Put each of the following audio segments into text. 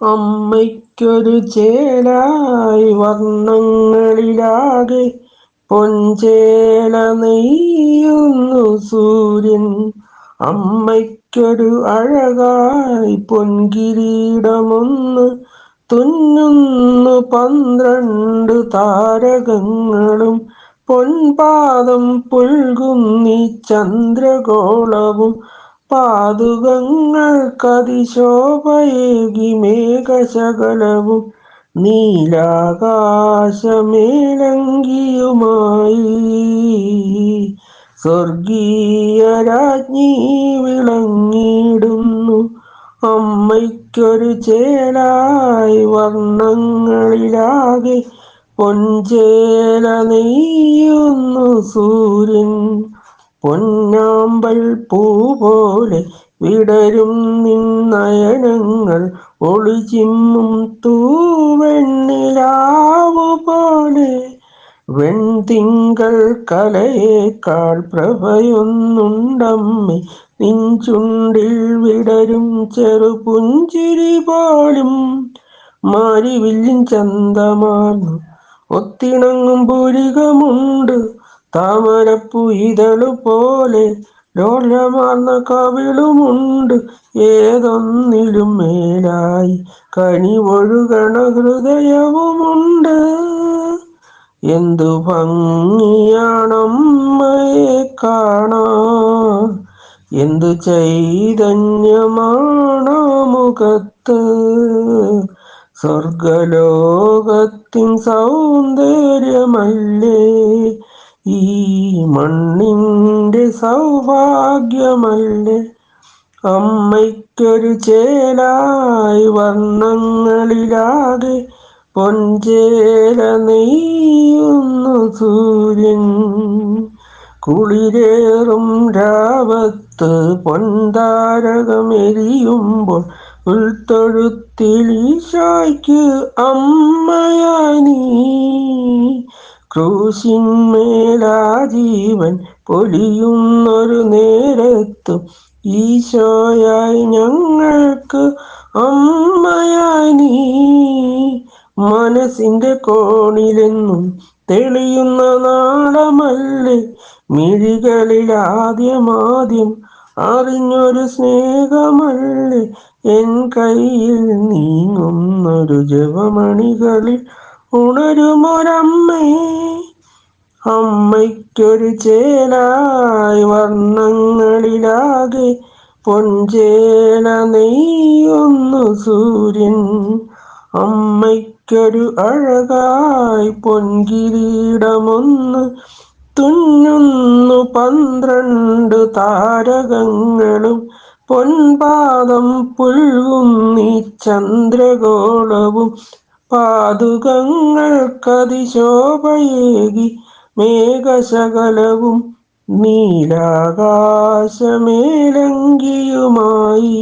അമ്മയ്ക്കൊരു ചേലായി വർണങ്ങളിലാകെ പൊഞ്ചേല നെയ്യുന്നു സൂര്യൻ. അമ്മയ്ക്കൊരു അഴകായി പൊൻകിരീടമൊന്ന് തുന്നുന്നു പന്ത്രണ്ട് താരകങ്ങളും. പൊൻപാദം പുൽകുന്നി ചന്ദ്രഗോളവും പാതുകങ്ങൾക്കതിശോഭയേകി മേഘശകലവും നീലാകാശമേലങ്കിയുമായി. സ്വർഗീയ രാജ്ഞി വിളങ്ങിടുന്നു അമ്മയ്ക്കൊരു ചേലായി വർണങ്ങളിലാകെ പൊഞ്ചേല നെയ്യുന്നു സൂര്യൻ. പൊന്നാമ്പൽ പൂ പോലെ വിടരും നിന്നയനങ്ങൾ ഒളിചിമ്മും തൂവെണ്ണിലാവു പോലെ വെൺതിങ്കൾ കലയേക്കാൾ പ്രഭയൊന്നുണ്ടമ്മി. നിഞ്ചുണ്ടിൽ വിടരും ചെറുപുഞ്ചിരി പോലും മാരിവില്ലിൻ ചന്തമാർന്നു. ഒത്തിണങ്ങും പുരികമുണ്ട് താമരപ്പൂ ഇതളു പോലെ ലോലമാർന്ന കവിളുമുണ്ട്. ഏതൊന്നിലും മേലായി കനിവൊഴുകണ ഹൃദയവുമുണ്ട്. എന്തു ഭംഗിയാണമ്മയെ കാണാ എന്തു ചൈതന്യമാണ് മുഖത്ത്? സ്വർഗലോകത്തിൻ സൗന്ദര്യമല്ലേ ഈ മണ്ണിന്റെ സൗഭാഗ്യമല്ലേ? അമ്മയ്ക്കൊരു ചേലായി വർണങ്ങളിലാകെ പൊഞ്ചേല നെയ്യുന്നു സൂര്യൻ. കുളിരേറും രാവത്ത് പൊന്താരകമെരിയുമ്പോൾ ഉൾത്തൊഴുത്തിലീശായ്ക്ക് അമ്മയാനീ ക്രൂശിന്മേലാ ജീവൻ പൊലിയുന്നൊരു നേരത്തും ഈശോയായി ഞങ്ങൾക്ക് അമ്മയായി നീ. മനസ്സിന്റെ കോണിലെന്നും തെളിയുന്ന നാടമല്ലേ മിഴികളിൽ ആദ്യമാദ്യം അറിഞ്ഞൊരു സ്നേഹമല്ലേ? എൻ കയ്യിൽ നീങ്ങുന്നൊരു ജപമണികളിൽ ഉണരുമൊരമ്മേ അമ്മയ്ക്കൊരു ചേലായി വർണങ്ങളിലാകെ പൊഞ്ചേല നെയ്യൊന്നു സൂര്യൻ. അമ്മയ്ക്കൊരു അഴകായി പൊൻകിരീടമൊന്ന് തുന്നുന്നു പന്ത്രണ്ട് താരകങ്ങളും. പൊൻപാദം പുൽകുന്നി ചന്ദ്രഗോളവും പാതുകങ്ങൾക്കതിശോഭയേകി മേഘശകലവും നീലാകാശമേലങ്കിയുമായി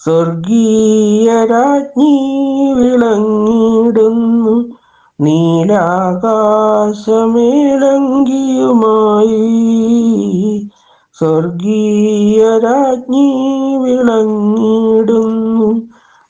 സ്വർഗീയ രാജ്ഞി വിളങ്ങിടുന്നു നീലാകാശമേലങ്കിയുമായി സ്വർഗീയ രാജ്ഞി വിളങ്ങിടുന്നു